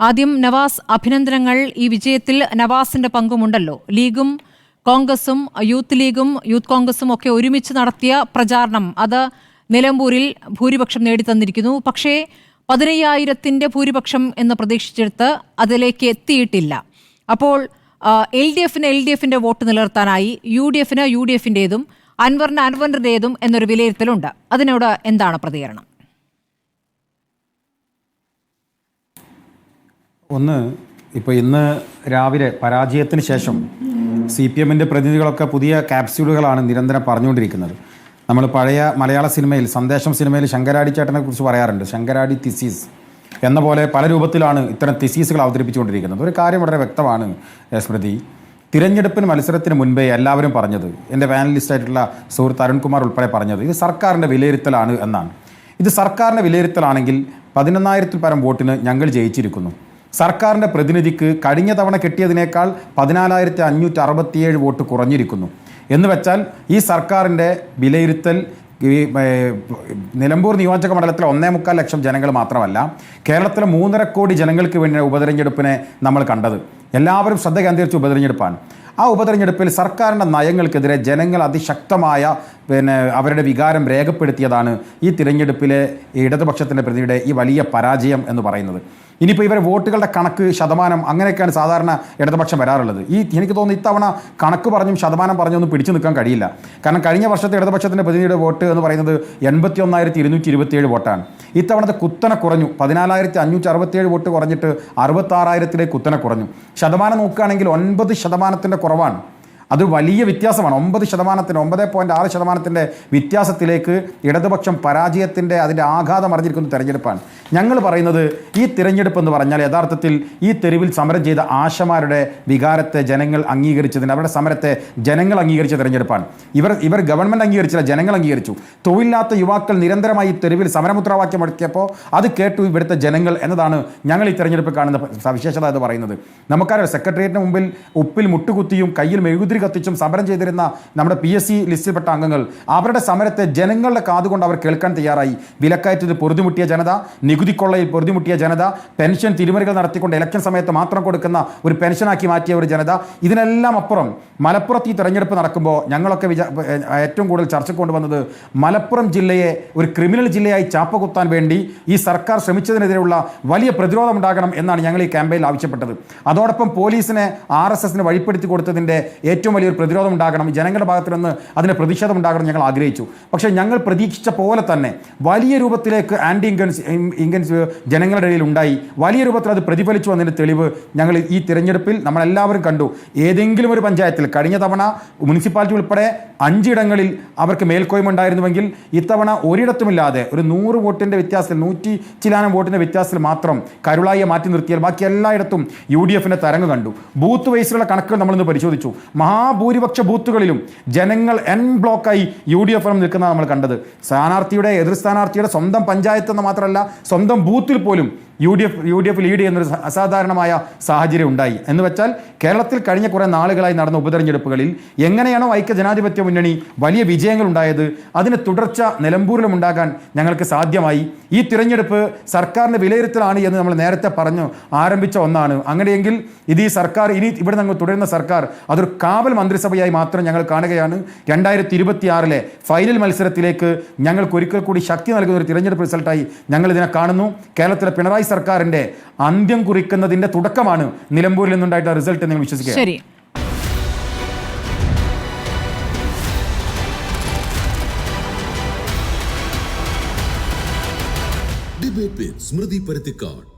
ആദ്യം നവാസ് അഭിനന്ദനങ്ങൾ. ഈ വിജയത്തിൽ നവാസിന്റെ പങ്കുമുണ്ടല്ലോ. ലീഗും കോൺഗ്രസും യൂത്ത് ലീഗും യൂത്ത് കോൺഗ്രസും ഒക്കെ ഒരുമിച്ച് നടത്തിയ പ്രചാരണം. അത് നിലമ്പൂരിൽ ഭൂരിപക്ഷം നേടിത്തന്നിരിക്കുന്നു. പക്ഷേ പതിനയ്യായിരത്തിന്റെ ഭൂരിപക്ഷം എന്ന് പ്രതീക്ഷിച്ചെടുത്ത് അതിലേക്ക് എത്തിയിട്ടില്ല. അപ്പോൾ എൽ ഡി എഫിന് എൽ ഡി എഫിന്റെ വോട്ട് നിലനിർത്താനായി യു ഡി എഫിന് യു ഡി എഫിന്റെതും അൻവറിന് അൻവറിന്റെതും എന്നൊരു വിലയിരുത്തലുണ്ട്. അതിനോട് എന്താണ് പ്രതികരണം? ഒന്ന് ഇപ്പോൾ ഇന്ന് രാവിലെ പരാജയത്തിന് ശേഷം സി പി എമ്മിന്റെ പ്രതിനിധികളൊക്കെ പുതിയ ക്യാപ്സ്യൂളുകളാണ് നിരന്തരം പറഞ്ഞുകൊണ്ടിരിക്കുന്നത്. നമ്മൾ പഴയ മലയാള സിനിമയിൽ സന്ദേശം സിനിമയിൽ ശങ്കരാടി ചേട്ടനെ കുറിച്ച് പറയാറുണ്ട്. ശങ്കരാടി തിസീസ് എന്ന പോലെ പല രൂപത്തിലാണ് ഇത്തരം തിസീസുകൾ അവതരിപ്പിച്ചുകൊണ്ടിരിക്കുന്നത്. ഒരു കാര്യം വളരെ വ്യക്തമാണ് സ്മൃതി. തിരഞ്ഞെടുപ്പിന് മത്സരത്തിന് മുൻപേ എല്ലാവരും പറഞ്ഞത് എന്റെ പാനലിസ്റ്റായിട്ടുള്ള സുഹൃത്ത് അരുൺകുമാർ ഉൾപ്പെടെ പറഞ്ഞത് ഇത് സർക്കാരിന്റെ വിലയിരുത്തലാണ് എന്നാണ്. ഇത് സർക്കാരിന്റെ വിലയിരുത്തലാണെങ്കിൽ പതിനൊന്നായിരത്തിൽ പരം വോട്ടിന് ഞങ്ങൾ ജയിച്ചിരിക്കുന്നു. സർക്കാരിന്റെ പ്രതിനിധിക്ക് കഴിഞ്ഞ തവണ കിട്ടിയതിനേക്കാൾ പതിനാലായിരത്തി അഞ്ഞൂറ്റി അറുപത്തിയേഴ് വോട്ട് കുറഞ്ഞിരിക്കുന്നു. എന്ന് വെച്ചാൽ ഈ സർക്കാരിന്റെ വിലയിരുത്തൽ ഈ നിലമ്പൂർ നിയോജക മണ്ഡലത്തിലെ ഒന്നേ മുക്കാൽ ലക്ഷം ജനങ്ങൾ മാത്രമല്ല കേരളത്തിലെ മൂന്നര കോടി ജനങ്ങൾക്ക് വേണ്ടി ഉപതെരഞ്ഞെടുപ്പിനെ നമ്മൾ കണ്ടത്. എല്ലാവരും ശ്രദ്ധ കേന്ദ്രീകരിച്ച ഉപതെരഞ്ഞെടുപ്പാണ്. ആ ഉപതെരഞ്ഞെടുപ്പിൽ സർക്കാരിന്റെ നയങ്ങൾക്കെതിരെ ജനങ്ങൾ അതിശക്തമായ പിന്നെ അവരുടെ വികാരം രേഖപ്പെടുത്തിയതാണ് ഈ തിരഞ്ഞെടുപ്പിലെ ഇടതുപക്ഷത്തിന്റെ പ്രതിയുടെ ഈ വലിയ പരാജയം എന്ന് പറയുന്നത്. ഇനിയിപ്പോൾ ഇവരെ വോട്ടുകളുടെ കണക്ക് ശതമാനം അങ്ങനെയൊക്കെയാണ് സാധാരണ ഇടതുപക്ഷം വരാറുള്ളത്. ഈ എനിക്ക് തോന്നുന്നു ഇത്തവണ കണക്ക് പറഞ്ഞും ശതമാനം പറഞ്ഞൊന്നും പിടിച്ചു നിൽക്കാൻ കഴിയില്ല. കാരണം കഴിഞ്ഞ വർഷത്തെ ഇടതുപക്ഷത്തിന്റെ പ്രതിനിധിയുടെ വോട്ട് എന്ന് പറയുന്നത് എൺപത്തി ഒന്നായിരത്തി ഇരുന്നൂറ്റി ഇരുപത്തിയേഴ് വോട്ടാണ്. ഇത്തവണത്തെ കുത്തനെ കുറഞ്ഞു. പതിനാലായിരത്തി അഞ്ഞൂറ്റി അറുപത്തിയേഴ് വോട്ട് കുറഞ്ഞിട്ട് അറുപത്താറായിരത്തിലേക്ക് കുത്തനെ കുറഞ്ഞു. ശതമാനം നോക്കുകയാണെങ്കിൽ ഒൻപത് ശതമാനത്തിന്റെ കുറവാണ്. അത് വലിയ വ്യത്യാസമാണ്. ഒമ്പത് ശതമാനത്തിന് ഒമ്പത് പോയിന്റ് ആറ് ശതമാനത്തിന്റെ വ്യത്യാസത്തിലേക്ക് ഇടതുപക്ഷം പരാജയത്തിന്റെ അതിന്റെ ആഘാതം അറിഞ്ഞിരിക്കുന്ന തെരഞ്ഞെടുപ്പാണ്. ഞങ്ങൾ പറയുന്നത് ഈ തിരഞ്ഞെടുപ്പ് എന്ന് പറഞ്ഞാൽ യഥാർത്ഥത്തിൽ ഈ തെരുവിൽ സമരം ചെയ്ത ആശമാരുടെ വികാരത്തെ ജനങ്ങൾ അംഗീകരിച്ചതിന് അവരുടെ സമരത്തെ ജനങ്ങൾ അംഗീകരിച്ച തിരഞ്ഞെടുപ്പാണ്. ഇവർ ഇവർ ഗവൺമെന്റ് അംഗീകരിച്ചില്ല ജനങ്ങൾ അംഗീകരിച്ചു. തൊഴിലില്ലാത്ത യുവാക്കൾ നിരന്തരമായി തെരുവിൽ സമരമുദ്രാവാക്യം മുടക്കിയപ്പോൾ അത് കേട്ടു ഇവിടുത്തെ ജനങ്ങൾ എന്നതാണ് ഞങ്ങൾ ഈ തെരഞ്ഞെടുപ്പ് കാണുന്ന സവിശേഷത എന്ന് പറയുന്നത്. നമുക്കറിയാം സെക്രട്ടേറിയറ്റിന് മുമ്പിൽ ഉപ്പിൽ മുട്ടുകുത്തിയും കയ്യിൽ മെഴുകുതിരി കത്തിച്ചും സമരം ചെയ്തിരുന്ന നമ്മുടെ പി എസ് സി ലിസ്റ്റിൽപ്പെട്ട അംഗങ്ങൾ അവരുടെ സമരത്തെ ജനങ്ങളുടെ കാതുകൊണ്ട് അവർ കേൾക്കാൻ തയ്യാറായി. വിലക്കയറ്റത്തിൽ പൊറുതിമുട്ടിയ ജനത നികുതി കൊള്ളയിൽ പൊറുതിമുട്ടിയ ജനത പെൻഷൻ തിരിമറികൾ നടത്തിക്കൊണ്ട് ഇലക്ഷൻ സമയത്ത് മാത്രം കൊടുക്കുന്ന ഒരു പെൻഷനാക്കി മാറ്റിയ ഒരു ജനത. ഇതിനെല്ലാം അപ്പുറം മലപ്പുറത്ത് ഈ തെരഞ്ഞെടുപ്പ് നടക്കുമ്പോൾ ഞങ്ങളൊക്കെ വിചാ ഏറ്റവും കൂടുതൽ ചർച്ചയ്ക്ക് കൊണ്ടുവന്നത് മലപ്പുറം ജില്ലയെ ഒരു ക്രിമിനൽ ജില്ലയായി ചാപ്പകുത്താൻ വേണ്ടി ഈ സർക്കാർ ശ്രമിച്ചതിനെതിരെയുള്ള വലിയ പ്രതിരോധം ഉണ്ടാകണം എന്നാണ് ഞങ്ങൾ ഈ ക്യാമ്പയിനിൽ ആവശ്യപ്പെട്ടത്. അതോടൊപ്പം പോലീസിനെ ആർ എസ് എസിന് വഴിപ്പെടുത്തി കൊടുത്തതിന്റെ ഏറ്റവും വലിയൊരു പ്രതിരോധം ഉണ്ടാകണം. ജനങ്ങളുടെ ഭാഗത്തു നിന്ന് അതിന് പ്രതിഷേധം ഉണ്ടാകണം ഞങ്ങൾ ആഗ്രഹിച്ചു. പക്ഷേ ഞങ്ങൾ പ്രതീക്ഷിച്ച പോലെ തന്നെ വലിയ രൂപത്തിലേക്ക് ആന്റി ഇൻകൻസ് ഇൻകൻസ് ജനങ്ങളുടെ ഇടയിൽ ഉണ്ടായി. വലിയ രൂപത്തിൽ അത് പ്രതിഫലിച്ചു എന്നതിന്റെ തെളിവ് ഞങ്ങൾ ഈ തിരഞ്ഞെടുപ്പിൽ നമ്മളെല്ലാവരും കണ്ടു. ഏതെങ്കിലും ഒരു പഞ്ചായത്തിൽ കഴിഞ്ഞ തവണ മുനിസിപ്പാലിറ്റി ഉൾപ്പെടെ അഞ്ചിടങ്ങളിൽ അവർക്ക് മേൽക്കോയ്മ ഉണ്ടായിരുന്നുവെങ്കിൽ ഇത്തവണ ഒരിടത്തുമില്ലാതെ ഒരു നൂറ് വോട്ടിന്റെ വ്യത്യാസത്തിൽ നൂറ്റി ചിലാനം വോട്ടിന്റെ വ്യത്യാസത്തിൽ മാത്രം കരുളായി മാറ്റി നിർത്തിയാൽ ബാക്കി എല്ലായിടത്തും യു ഡി എഫിന്റെ തരംഗ് കണ്ടു. ബൂത്ത് വൈസിലുള്ള കണക്കുകൾ നമ്മളിന്ന് പരിശോധിച്ചു. മഹാഭൂരിപക്ഷ ബൂത്തുകളിലും ജനങ്ങൾ എൻ ബ്ലോക്കായി യു ഡി എഫ് നിൽക്കുന്ന നമ്മൾ കണ്ടത്. സ്ഥാനാർത്ഥിയുടെ എതിർ സ്ഥാനാർത്ഥിയുടെ സ്വന്തം പഞ്ചായത്ത് എന്ന് മാത്രമല്ല സ്വന്തം ബൂത്തിൽ പോലും U D F U D F lead ചെയ്യുന്നൊരു അസാധാരണമായ സാഹചര്യം ഉണ്ടായി. എന്ന് വെച്ചാൽ കേരളത്തിൽ കഴിഞ്ഞ കുറേ നാളുകളായി നടന്ന ഉപതെരഞ്ഞെടുപ്പുകളിൽ എങ്ങനെയാണോ ഐക്യ ജനാധിപത്യ മുന്നണി വലിയ വിജയങ്ങൾ ഉണ്ടായത് അതിന് തുടർച്ച നിലമ്പൂരിലും ഉണ്ടാകാൻ ഞങ്ങൾക്ക് സാധ്യമായി. ഈ തിരഞ്ഞെടുപ്പ് സർക്കാരിന്റെ വിലയിരുത്തലാണ് എന്ന് നമ്മൾ നേരത്തെ പറഞ്ഞു ആരംഭിച്ച ഒന്നാണ്. അങ്ങനെയെങ്കിൽ ഇത് ഈ സർക്കാർ ഇനി ഇവിടെ നിന്ന് തുടരുന്ന സർക്കാർ അതൊരു കാവൽ മന്ത്രിസഭയായി മാത്രം ഞങ്ങൾ കാണുകയാണ്. രണ്ടായിരത്തി ഇരുപത്തിയാറിലെ ഫൈനൽ മത്സരത്തിലേക്ക് ഞങ്ങൾക്ക് ഒരിക്കൽ കൂടി ശക്തി നൽകുന്ന ഒരു തിരഞ്ഞെടുപ്പ് റിസൾട്ടായി ഞങ്ങൾ ഇതിനെ കാണുന്നു. കേരളത്തിലെ പിണറായി സർക്കാരിന്റെ അന്ത്യം കുറിക്കുന്നതിന്റെ തുടക്കമാണ് നിലമ്പൂരിൽ നിന്നുണ്ടായിട്ടുള്ള റിസൾട്ട് എന്ന് നിങ്ങൾ വിശ്വസിക്കുക. സ്മൃതി പരുത്തിക്കാട്